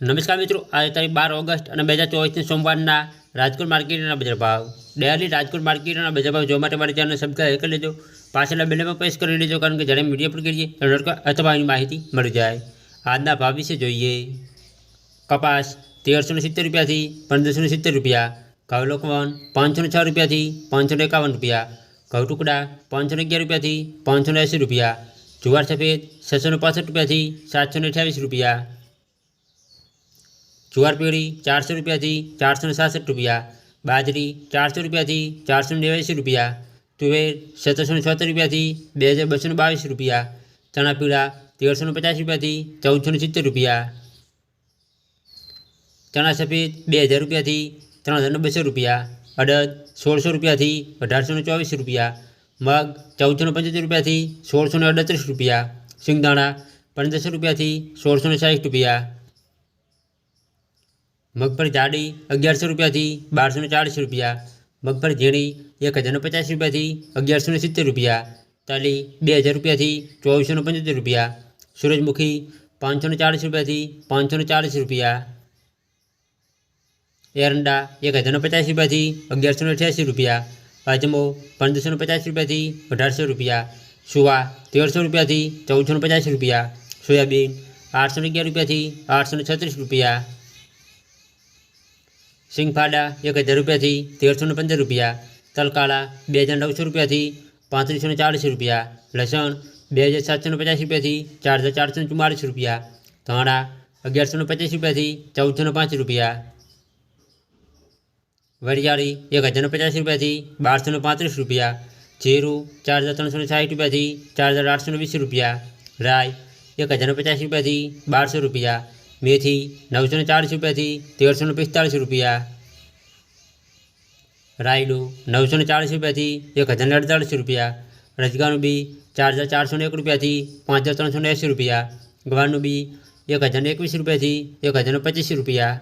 નમસ્કાર મિત્રો આજે તારીખ બાર ઓગસ્ટ અને બે હજાર ચોવીસની સોમવારના રાજકોટ માર્કેટના બજાર ભાવ ડેલી રાજકોટ માર્કેટના બજાર ભાવ જોવા માટે મારી ચેનલ સબસ્ક્રાઈબ કરી લેજો પાછળના બેલમાં પ્રેસ કરી લેજો કારણ કે જ્યારે મીડિયા પર કરીએ ત્યારે નોટિફિકેશન અથવા એની માહિતી મળી જાય આજના ભાવ વિશે જોઈએ કપાસ તેરસો ને સિત્તેર રૂપિયાથી પંદરસો ને સિત્તેર રૂપિયા ઘઉં લોકવન પાંચસો ને છ રૂપિયાથી પાંચસો ને એકાવન રૂપિયા ઘઉં ટુકડા પાંચસો ને અગિયાર રૂપિયાથી પાંચસો ને એંસી રૂપિયા જુવાર સફેદ છસો ને પાસઠ રૂપિયાથી સાતસો ને અઠ્યાવીસ રૂપિયા જુવાર પેઢી ચારસો રૂપિયાથી ચારસો ને સાસઠ રૂપિયા બાજરી ચારસો રૂપિયાથી ચારસો ને નેવ્યાસી રૂપિયા તુવેર સત્તરસો ને છોતેર રૂપિયાથી બે હજાર બસો ને બાવીસ રૂપિયા ચણા પીળા તેરસો ને પચાસ રૂપિયાથી ચૌદસો ને સિત્તેર રૂપિયા ચણા સફેદ બે હજાર રૂપિયાથી ત્રણ હજાર ને બસો રૂપિયા અડદ સોળસો રૂપિયાથી અઢારસો ને ચોવીસ રૂપિયા મગ ચૌદસો ને પંચોતેર રૂપિયાથી સોળસો ને અડત્રીસ રૂપિયા સિંગદાણા પંદરસો રૂપિયાથી સોળસો ને સાઠ રૂપિયા મગફળી જાડી અગિયારસો રૂપિયાથી બારસો ને ચાળીસ રૂપિયા, મગફળી ઝીણી એક હજારને પચાસ રૂપિયાથી અગિયારસો ને સિત્તેર રૂપિયા, તાલી બે હજાર રૂપિયાથી ચોવીસો ને પંચોતેર રૂપિયા, સૂરજમુખી પાંચસો ને ચાળીસ રૂપિયાથી પાંચસો ને ચાળીસ રૂપિયા, એરંડા એક હજારને પચાસ રૂપિયાથી અગિયારસો ને અઠ્યાસી રૂપિયા પાજમો પંદરસો ને પચાસ રૂપિયાથી અઢારસો રૂપિયા, સુવા તેરસો રૂપિયાથી ચૌદસો ને પચાસ રૂપિયા, સોયાબીન આઠસો ને અગિયાર રૂપિયાથી આઠસો ને છત્રીસ રૂપિયા સિંગફાડા એક હજાર રૂપિયાથી તેરસો ને પંદર રૂપિયા તલકાળા બે હજાર નવસો રૂપિયાથી પાંત્રીસો ને ચાળીસ રૂપિયા લસણ બે હજાર સાતસો ને પચાસ રૂપિયાથી ચાર હજાર ચારસો ને ચુમ્માળીસ રૂપિયા ધાણા અગિયારસો ને પચાસ રૂપિયાથી ચૌદસો ને પાંચ રૂપિયા વરિયાળી એક હજાર ને પચાસ રૂપિયાથી બારસો ને પાંત્રીસ રૂપિયા જીરું ચાર હજાર ત્રણસો ને સાઠ રૂપિયાથી ચાર હજાર આઠસો ને વીસ રૂપિયા રાય એક હજાર ને પચાસ રૂપિયાથી બારસો રૂપિયા મેથી નવસો ને ચાળીસ રૂપિયાથી તેરસો ને પિસ્તાળીસ રૂપિયા. રાયડું નવસો ને ચાળીસ રૂપિયાથી એક હજાર ને અડતાળીસ રૂપિયા. રજગાનું બી ચાર હજાર ચારસો ને એક રૂપિયાથી પાંચ હજાર ત્રણસો ને એંસી રૂપિયા. ગવારનું બી એક હજાર ને એકવીસ રૂપિયાથી એક હજાર ને પચીસ રૂપિયા.